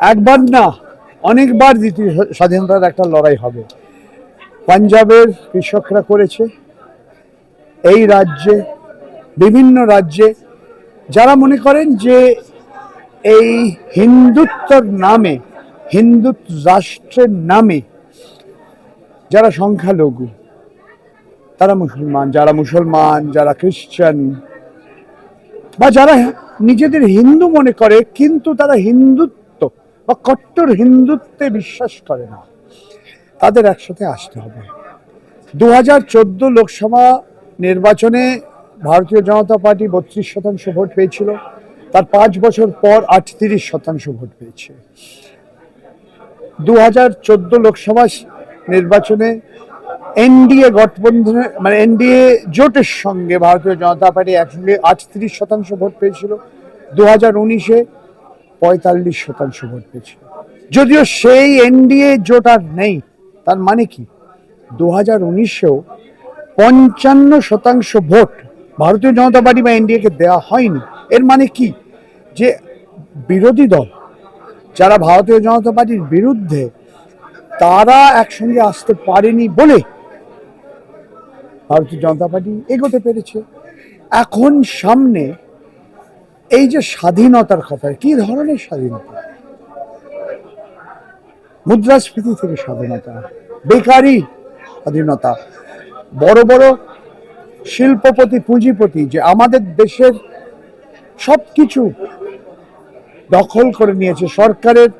একবার না, অনেকবার দ্বিতীয় স্বাধীনতার একটা লড়াই হবে। পাঞ্জাবের কৃষকরা করেছে। এই রাজ্যে, বিভিন্ন রাজ্যে, যারা মনে করেন যে এই হিন্দুত্বর নামে হিন্দু রাষ্ট্রের নামে যারা সংখ্যালঘু, তারা মুসলমান, যারা মুসলমান, যারা খ্রিস্টান, বা যারা নিজেদের হিন্দু মনে করে, কিন্তু তারা হিন্দুত্ব বা কট্টর হিন্দুত্বে বিশ্বাস করে না, তাদের একসাথে আসতে হবে। দু হাজার চোদ্দ লোকসভা নির্বাচনে ভারতীয় জনতা পার্টি বত্রিশ শতাংশ ভোট পেয়েছিল। তার পাঁচ বছর পর আটত্রিশ শতাংশ ভোট পেয়েছে। দু হাজার চোদ্দ লোকসভা নির্বাচনে এনডিএ গঠবন্ধনের মানে এনডিএ জোটের সঙ্গে ভারতীয় জনতা পার্টি একসঙ্গে আটত্রিশ শতাংশ ভোট পেয়েছিল। দু হাজার উনিশে পঁয়তাল্লিশ শতাংশ ভোট পেয়েছিল। যদিও সেই এনডিএ জোট আর নেই, তার মানে কি? দু হাজার উনিশেও পঞ্চান্ন শতাংশ ভোট ভারতীয় জনতা পার্টি বা এনডিএকে দেওয়া হয়নি। এর মানে কি? যে বিরোধী দল যারা ভারতীয় জনতা পার্টির বিরুদ্ধে, তারা একসঙ্গে আসতে পারেনি বলে ভারতীয় জনতা পার্টি এগোতে পেরেছে। এখন সামনে এই যে স্বাধীনতার কথা, কি ধরনের স্বাধীনতা? মুদ্রাস্ফীতি থেকে স্বাধীনতা, বেকারি স্বাধীনতা, বড় বড় শিল্পপতি, পুঁজিপতি, যে আমাদের দেশের সব কিছু দখল করে নিয়েছে, সরকারের,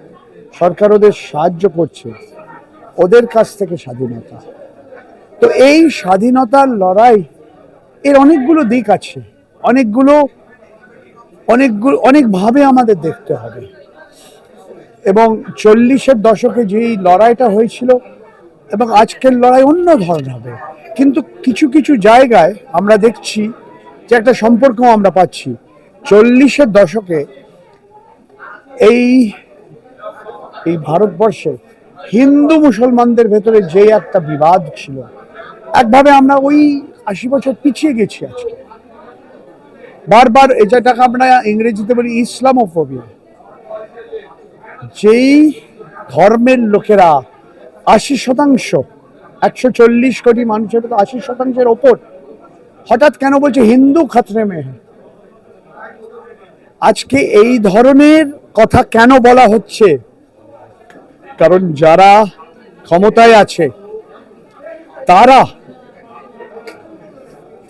সরকার ওদের সাহায্য করছে, ওদের কাছ থেকে স্বাধীনতা। তো এই স্বাধীনতার লড়াই, এর অনেকগুলো দিক আছে, অনেকগুলো অনেকগুলো অনেকভাবে আমাদের দেখতে হবে। এবং চল্লিশের দশকে যেই লড়াইটা হয়েছিল, এবং আজকের লড়াই অন্য ধরনের হবে। কিন্তু কিছু কিছু জায়গায় আমরা দেখছি যে একটা সম্পর্ক আমরা পাচ্ছি। চল্লিশের দশকে এই এই ভারতবর্ষে হিন্দু মুসলমানদের ভেতরে যে একটা বিবাদ ছিল, একভাবে আমরা ওই আশি বছর পিছিয়ে গেছি আজকে। বারবার এই যেটাকে আমরা ইংরেজিতে বলি ইসলামোফোবিয়া যেই ধর্মের লোকেরা আশি শতাংশ, একশো চল্লিশ কোটি মানুষের আশি শতাংশের ওপর, হঠাৎ কেন বলছে হিন্দু খাতরে মে হ্যায়? আজকে এই ধরনের কথা কেন বলা হচ্ছে কারণ যারা ক্ষমতায় আছে, তারা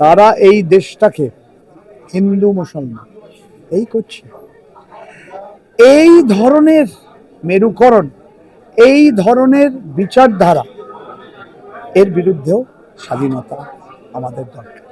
তারা এই দেশটাকে হিন্দু মুসলমান। এই করছে। এই ধরনের মেরুকরণ, এই ধরনের বিচারধারা, এর বিরুদ্ধেও স্বাধীনতা আমাদের দরকার.